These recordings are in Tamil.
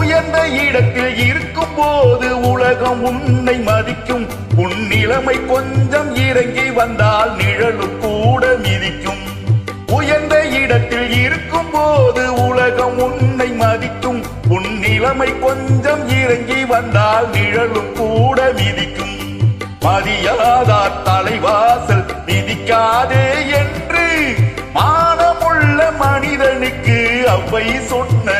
உயர்ந்த இடத்தில் இருக்கும் போது உலகம் உன்னை மதிக்கும். உன் நிலைமை கொஞ்சம் இறங்கி வந்தால் நிழலும் கூட மிதிக்கும். உயர்ந்த இடத்தில் இருக்கும் போது உலகம் உன்னை மதிக்கும். உன் நிலைமை கொஞ்சம் இறங்கி வந்தால் நிழலும் கூட மிதிக்கும். மதியாதார் தலைவாசல் மிதிக்காதே என்று. மானமுள்ள மனிதனுக்கு அவை சொன்ன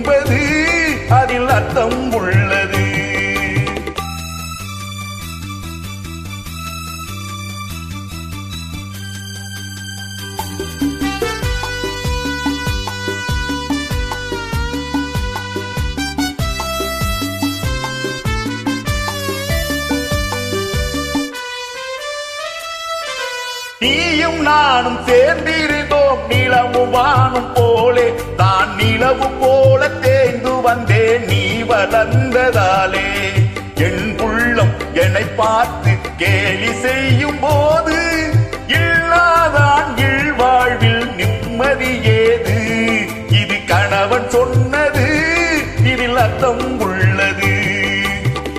நீயும் நானும் சேர்ந்திருந்தோம் நிலவும் வானும் போலே. தான் நிலவு போல தேய்ந்து வந்தேன் நீ வளர்ந்ததாலே. என் உள்ளம் என்னை பார்த்து கேலி செய்யும் போது இல்லாதான் இல்வாழ்வில் நிம்மதியே.